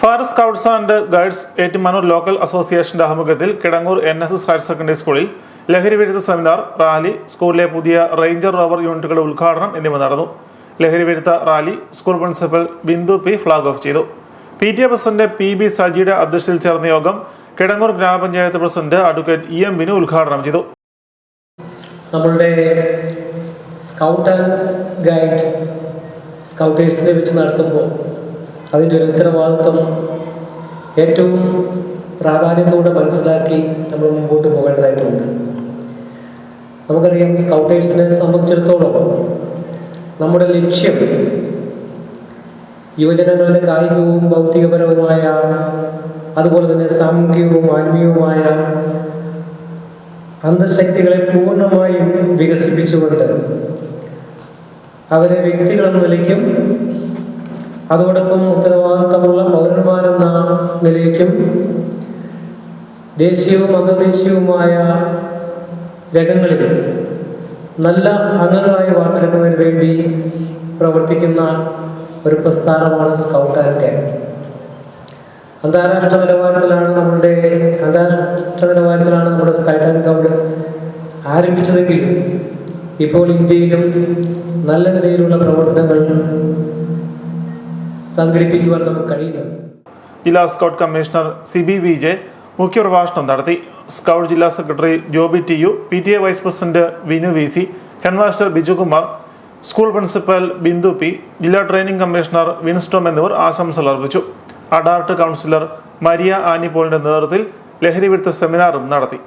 Fire scouts and guides Ettumanoor local അസോസിയേഷന്റെ ആഭിമുഖ്യത്തിൽ Kidangoor N S S higher secondary സ്കൂളിൽ ലഹരി വിരുദ്ധ സെമിനാർ റാലി സ്കൂളിലെ പുതിയ റേഞ്ചർ റോവർ യൂണിറ്റുകളുടെ ഉദ്ഘാടനം എന്നിവ നടന്നു. ലഹരി വിരുദ്ധ rally school principal Bindu P flag off ചെയ്തു. P T A president P B സജിയുടെ അധ്യക്ഷതയിൽ ചേർന്ന യോഗം Kidangoor Grama Panchayat president advocate E M Binu ഉദ്ഘാടനം ചെയ്തു. നമ്മളുടെ സ്കൗട്ട് ആൻഡ് ഗൈഡ് സ്കൗട്ടേഴ്സിനെ വെച്ച് നടത്തുമ്പോൾ അതിന്റെ ഒരു ഉത്തരവാദിത്വം ഏറ്റവും പ്രാധാന്യത്തോടെ മനസ്സിലാക്കി നമ്മൾ മുമ്പോട്ട് പോകേണ്ടതായിട്ടുണ്ട്. നമുക്കറിയാം സ്കൗട്ടേഴ്സിനെ സംബന്ധിച്ചിടത്തോളം നമ്മുടെ ലക്ഷ്യം യുവജനങ്ങളുടെ കായികവും ഭൗതികപരവുമായ അതുപോലെ തന്നെ സാമൂഹികവും ആത്മീയവുമായ അന്ധശക്തികളെ പൂർണമായും വികസിപ്പിച്ചുകൊണ്ട് അവരെ വ്യക്തികളെന്ന നിലയ്ക്കും അതോടൊപ്പം ഉത്തരവാദിത്തമുള്ള പൗരന്മാരെന്ന നിലയ്ക്കും ദേശീയവും അന്തർദേശീയവുമായ രംഗങ്ങളിൽ നല്ല അംഗങ്ങളായി വാർത്തെടുക്കുന്നതിന് വേണ്ടി പ്രവർത്തിക്കുന്ന ഒരു പ്രസ്ഥാനമാണ് സ്കൗട്ട് ആൻഡ് ഗൈഡ് അന്താരാഷ്ട്ര നിലവാരത്തിലാണ് നമ്മുടെ അന്താരാഷ്ട്ര നിലവാരത്തിലാണ് നമ്മുടെ സ്കൈറ്റ് ആൻഡ് ഗൗഡ് ആരംഭിച്ചതെങ്കിലും ഇപ്പോൾ ഇന്ത്യയിലും നല്ല നിലയിലുള്ള പ്രവർത്തനങ്ങൾ സംഘടിപ്പിക്കുവാൻ നമുക്ക് കഴിയുന്നുണ്ട് ജില്ലാ scout commissioner C B Vijay മുഖ്യ മുഖ്യപ്രഭാഷണം നടത്തി. സ്കൗട്ട് ജില്ലാ secretary Joby T U P T A vice president Vinu V C headmaster Bijukumar school principal Bindu P ജില്ലാ ട്രെയിനിംഗ് കമ്മീഷണർ വിൻസ്റ്റോം എന്നിവർ ആശംസകൾ അർപ്പിച്ചു. അഡാർട്ട് കൗൺസിലർ മരിയ ആനിപോളിന്റെ നേതൃത്വത്തിൽ ലഹരി വിരുദ്ധ സെമിനാറും നടത്തി.